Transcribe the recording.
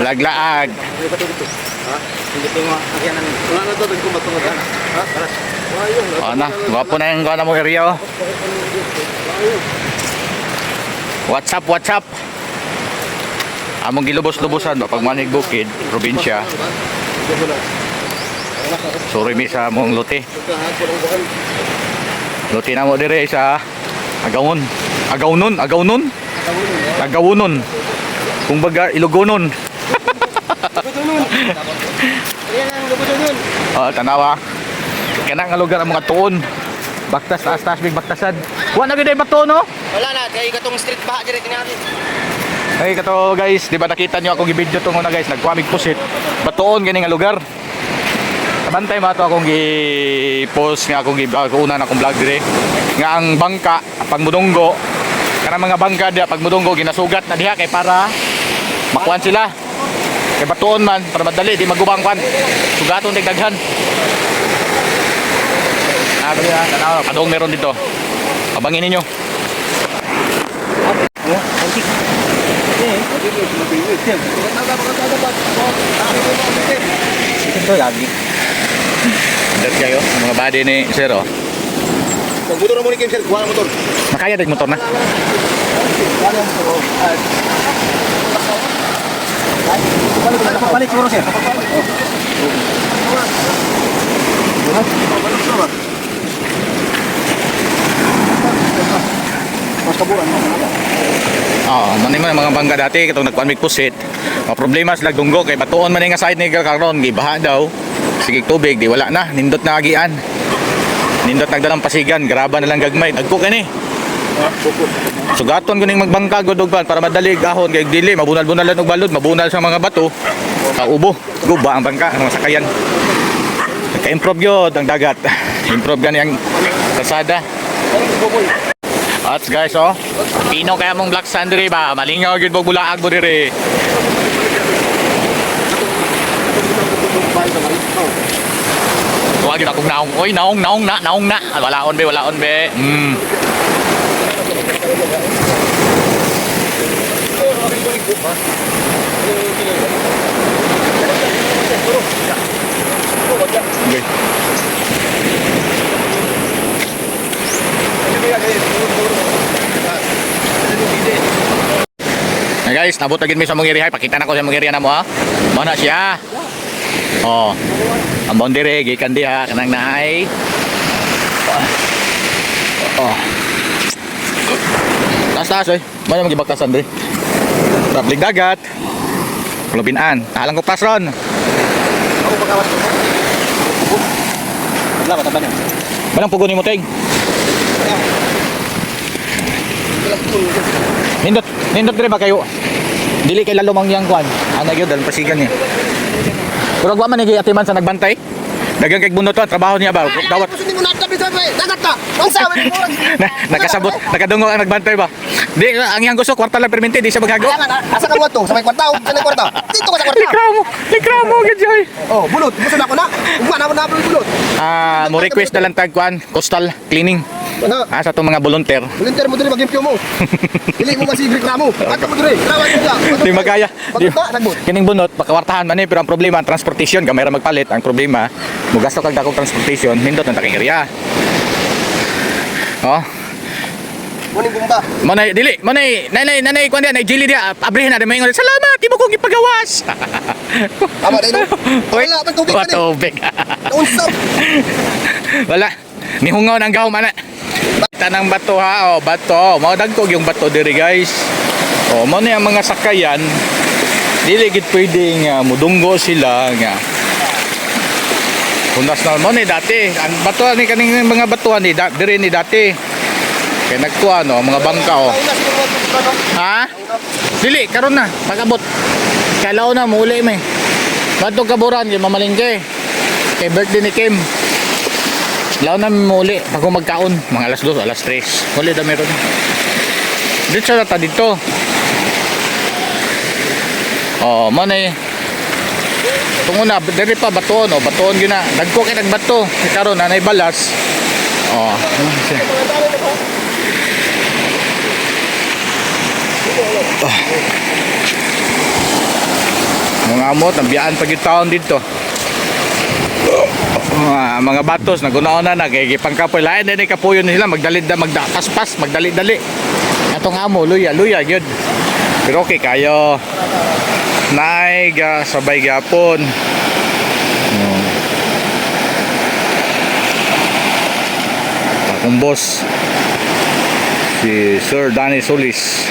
Laglaag. Nga agyan ng wala na na. Ano, gwapo na yung gana mo area oh. What's up, what's up? Among gilubos-lubosan ba pag manig bukid, probinsya. Sorry mi sa mong lote. Lote na mo dire sa Agawon. Agawnon, Agawnon, Agawunon. Kung baga Ilogonon. Ayan ang lubudo nun. Oh, tanawa. Kana nga lugar ang mga tuon. Baktas, taas, taas, big baktasan. Wa na gid bato no? Wala na, kay katong street baha dire kinari. Hey, kato guys, di ba nakita nyo akong i-video to muna guys, nagkuamig pusit. Batuon gani nga lugar. Kabantay mo to akong i-post nga akong i- ako una na akong vlog dire. Nga ang bangka, mudunggo, kana mga bangka diya pag mudunggo ginasugat na diha kay para makuan sila. Kay batuon man para madali di magubang kwan. Sugaton dig daghan. Ah, dali na, tanaw, kadong meron dito. Abangin ninyo. Ito lagi. Dert kayo, mga body ni Sir oh. Pag motor mo ni Kim sir, kuha motor. Nakaya din motor na. Papalit siguro sir. Mas kaburan mo. Oo, man man mga bangga dati katong nagpamig pusit. Mga problema sila dunggo kay batuon man nga side ni karon gibaha daw. Sige tubig di wala na, nindot na agian. Nindot nagdalang pasigan, graba na lang gagmay. Dagko kani. Sugaton kuning magbangka gud og pan para madali gahon kay dili mabunal-bunalan og balod, mabunal sa mga bato. Sa ubo, guba ang bangka, ang mga sakayan. Nagka-improve gyud ang dagat. Improve gani ang kasada. At guys, oh. Pino kaya mong black sand diri ba? Malingaw gyud mo bulaag mo diri. Tuwa gyud akong naong. Oy, naong, naong na, naong na. Walaon be, walaon be. Mm. Okay. Na guys, nabot na gid mi sa mong area. Pakita na ko sa mong area na mo ha. Mao na siya. Oh. Ang boundary gikan diha kanang naay. Oh. Taas oy. Mao yung gibaktasan di. Rabling dagat. Pulubinan. Tahalang ko pas ron. Ako pagkawas ko. Wala ba taban yan? Manang pugo ni mo ting. Nindot, nindot dire ba kayo? Dili kay lalo mangyang kwan. Ana gyud dal pasigan niya. Pero wa man ni atiman sa nagbantay. Dagang kay bunot to, trabaho niya ba? Dawat Gusto ni mo natabi sa dagat ta. Mo. nakasabot, nakadungog ang nagbantay ba? Di, ang iyang gusto, kwarta lang perminti, di siya maghago. Asa ka mo to? Sa may kwarta o sa may kwarta? Dito ka sa kwarta. Likramo, likramo, gadyoy. Oh, bulot. Gusto na ako na. Ugma na mo na bulot. Ah, mo request na lang tag kwan, coastal cleaning. Ano? Ah, sa itong mga volunteer. Volunteer mo dili magimpyo mo. Dili mo masibrik na mo. Ato mo dili. Trawan mo. Di magkaya. Di, Pagpunta, nagbot. kining bunot, pakawartahan man eh, pero ang problema, ang transportation, gamay ra magpalit, ang problema, mugasto kag dakong transportation, nindot ang taking area. Oh, Muning bumba. manay dili, manay, nanay, nanay, kwan dia, nay jili dia, abrihin na may ingon. Salamat, di mo kong ipagawas. Tama dai no. Wala pa tubig Wa pa ni. tubig. Unsa? Wala. Nihungaw ng gaw mana. Tanang bato ha, oh, bato. Mao dagkog yung bato diri guys. Oh, mo na mga sakayan. Dili gid pwedeng uh, mudunggo sila nga. Kundas na mo ni dati. Ang bato ni kaning mga batuan ni da, diri ni dati. Kay nagtuan no, mga bangka oh. Ha? Dili karon na pagabot. Kalaw na muli may. Bato kaburan yung mamalingke. Kay birthday ni Kim. Law na muli pag magkaon mga alas 2, alas 3. Muli da meron. Dito sa ta dito. Oh, mo na eh. Tungo na, diri pa baton, oh, baton gyud na. Dagko kay nagbato. Karon na nay balas. Oh, Atong amot, nabiyaan pag yung taon dito. Mga, mga batos, nagunaon na, nagigipangkapoy. Lain din kapuyo nila, magdalid na, magdapaspas, magdali-dali. Atong amo, luya, luya, yun. Pero okay kayo. Nay, ga, sabay gapon. Hmm. Akong boss, si Sir Danny Solis.